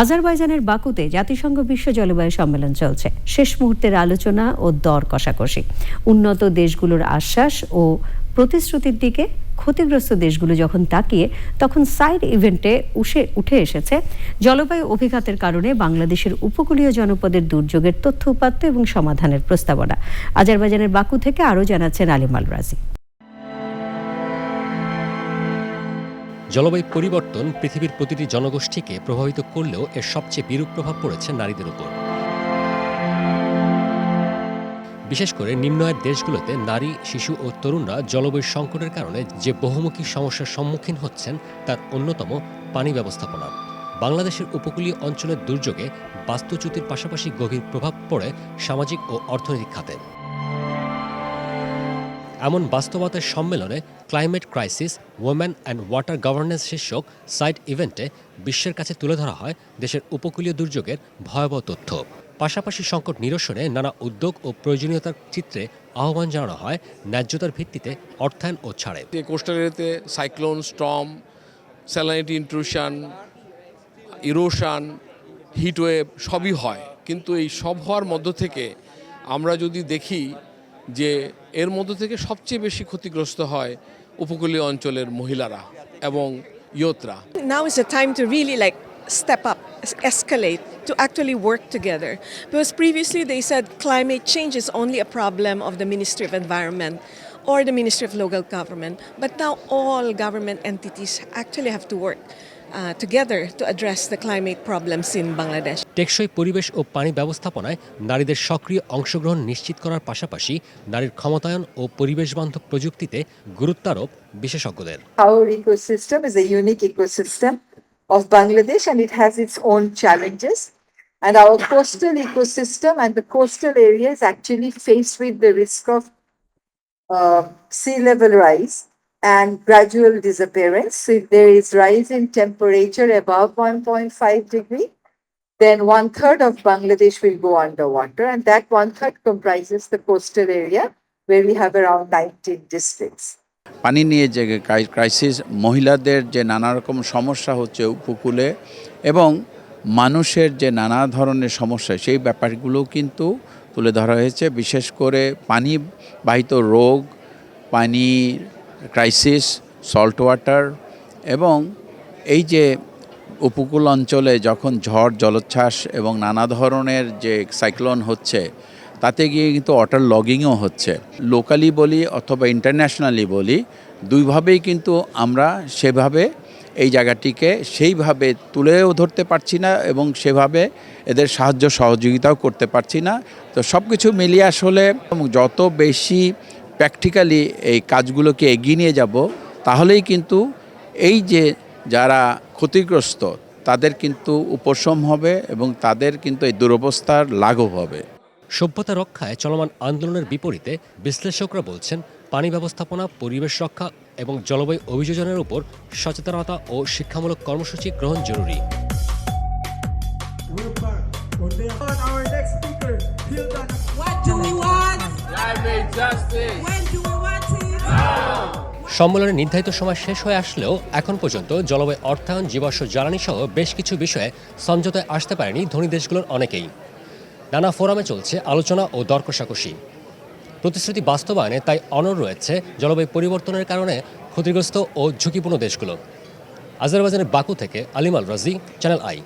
আজারবাইজানের বাকুতে জাতিসংঘ বিশ্ব জলবায়ু সম্মেলন চলছে। শেষ মুহূর্তের আলোচনা ও দর কষাকষি। উন্নত দেশগুলোর আশ্বাস ও প্রতিশ্রুতির দিকে ক্ষতিগ্রস্ত দেশগুলো যখন তাকিয়ে, তখন সাইড ইভেন্টে উঠে উঠে এসেছে। জলবায়ু অভিঘাতের কারণে বাংলাদেশের উপকূলীয় জনপদের দুর্যোগের তথ্য উপাত্ত এবং সমাধানের প্রস্তাবনা। আজারবাইজানের বাকু থেকে আরও জানাচ্ছেন আলিমাল রাজি জলবায়ু পরিবর্তন পৃথিবীর প্রতিটি জনগোষ্ঠীকে প্রভাবিত করলেও এর সবচেয়ে বিরূপ প্রভাব পড়েছে নারীদের উপর। বিশেষ করে নিম্ন আয়ের দেশগুলোতে নারী, শিশু ও তরুণরা জলবায়ু সংকটের কারণে যে বহুমুখী সমস্যার সম্মুখীন হচ্ছেন, তার অন্যতম পানি ব্যবস্থাপনা। বাংলাদেশের উপকূলীয় অঞ্চলের দুর্যোগে বাস্তুচ্যুতির পাশাপাশি গভীর প্রভাব পড়ে সামাজিক ও অর্থনৈতিক খাতে। এমন বাস্তবতার সম্মেলনে climate crisis women and water governance শীর্ষক সাইট ইভেন্টে বিশ্বের কাছে তুলে ধরা হয় দেশের উপকূলীয় দুর্যোগের ভয়াবহ তথ্য। পাশাপাশি সংকট নিরসনে নানা উদ্যোগ ও প্রয়োজনীয়তার চিত্রে আহ্বান জানানো হয় ন্যায্যতার ভিত্তিতে অর্থায়ন ও ছাড়ে। কোস্টাল এরিয়াতে cyclone storm salinity intrusion erosion heatwave সবই হয়। কিন্তু এই সব হওয়ার মধ্য থেকে আমরা যদি দেখি যে এর মধ্য থেকে সবচেয়ে বেশি ক্ষতিগ্রস্ত হয় উপকূলীয় অঞ্চলের মহিলারা এবং ইয়তরা now is the time to really like step up, es- escalate, to actually work together. Because previously they said climate change is only a problem of the Ministry of Environment or the Ministry of Local Government. But now all government entities actually have to work uh, together to address the climate problems in Bangladesh টেকসই পরিবেশ ও পানি ব্যবস্থাপনায় নারীদের সক্রিয় অংশগ্রহণ নিশ্চিত করার পাশাপাশি নারীর ক্ষমতায়ন ও পরিবেশ বান্ধব প্রযুক্তিতে গুরুত্ব আরোপ বিশেষজ্ঞদের। Our ecosystem is a unique ecosystem of Bangladesh and it has its own challenges and our coastal ecosystem and the coastal areas actually face with the risk of sea level rise and gradual disappearance. If there is rise in temperature above 1.5 degree, then one third of Bangladesh will go underwater, and that one third comprises the coastal area where we have around 19 districts. পানি নিয়ে যে crisis মহিলাদের যে নানা রকম সমস্যা হচ্ছে উপকূলে এবং মানুষের যে নানা ধরনের সমস্যা সেই ব্যাপারগুলো কিন্তু তুলে ধরা হয়েছে বিশেষ করে পানি বাহিত রোগ পানি ক্রাইসিস সল্ট ওয়াটার এবং এই যে উপকূল অঞ্চলে যখন ঝড়, জলোচ্ছ্বাস এবং নানা ধরনের যে সাইক্লোন হচ্ছে, তাতে গিয়ে কিন্তু ওয়াটার লগিংও হচ্ছে। লোকালি বলি অথবা ইন্টারন্যাশনালি বলি, দুইভাবেই কিন্তু আমরা সেভাবে এই জায়গাটিকে সেইভাবে তুলেও ধরতে পারছি না এবং সেভাবে এদের সাহায্য সহযোগিতাও করতে পারছি না। তো সব কিছু মিলিয়ে আসলে যত বেশি প্র্যাকটিক্যালি এই কাজগুলোকে এগিয়ে নিয়ে যাব তাহলেই কিন্তু এই যে যারা ক্ষতিগ্রস্ত তাদের কিন্তু উপশম হবে এবং তাদের কিন্তু এই দুরবস্থার লাঘব হবে। সভ্যতা রক্ষায় চলমান আন্দোলনের বিপরীতে বিশ্লেষকরা বলছেন পানি ব্যবস্থাপনা পরিবেশ রক্ষা এবং জলবায়ু অভিযোজনের উপর সচেতনতা ও শিক্ষামূলক কর্মসূচি গ্রহণ জরুরি। What do we সম্মেলনের নির্ধারিত সময় শেষ হয়ে আসলেও এখন পর্যন্ত জলবায়ু অর্থায়ন, জীবাশ্ম জ্বালানি সহ বেশ কিছু বিষয়ে সমঝোতায় আসতে পারেনি ধনী দেশগুলোর অনেকেই। নানা ফোরামে চলছে আলোচনা ও দর কষাকষি প্রতিশ্রুতি বাস্তবায়নে তাই অনড় রয়েছে জলবায়ু পরিবর্তনের কারণে ক্ষতিগ্রস্ত ও ঝুঁকিপূর্ণ দেশগুলো। আজারবাইজানের বাকু থেকে আলিমাল রাজি, চ্যানেল আই।